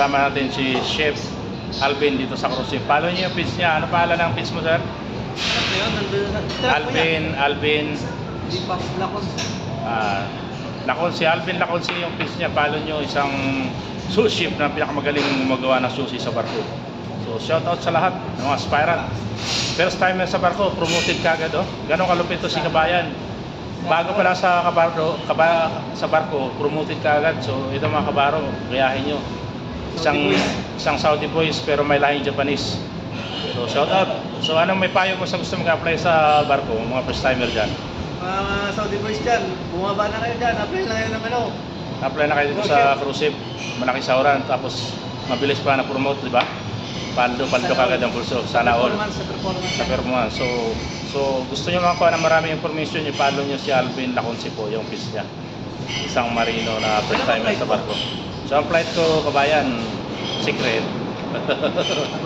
kasama natin si Chef Alvin dito sa Cruise. Follow niyo yung page niya. Ano pangalan ng page mo, sir? Ano po yun? Nandun na. Alvin, Alvin, Di pa lakon. ah, Laconsi, Alvin Laconsi yung page niya. Follow niyo isang sous chef na pinakamagaling gumagawa ng sushi sa barko. So, shout out sa lahat ng mga aspirant. First time sa barko, promoted kagad, oh. Ganon kalupit to si Kabayan. Bago pa lang sa kabarko, kaba, sa barko, promoted kagad. So, ito mga kabaro, gayahin nyo. Isang, isang Saudi boys pero may lahing Japanese. So, shout out. So, anong may payo mo sa gusto mag-apply sa barko, mga first timer dyan? Mga Saudi boys dyan, bumaba na kayo dyan. Apply na kayo ng ano. Apply na kayo dito sa cruise ship, malaki sauran, tapos mabilis pa na promote, di ba? Paldo, paldo kagad ang pulso. Sana all. Sa performance. Sa performance. So, so gusto nyo makakuha ng maraming information, i-follow nyo si Alvin Laconsi po, yung page niya. Isang marino na first timer sa barko. So, ang flight ko, kabayan, secret.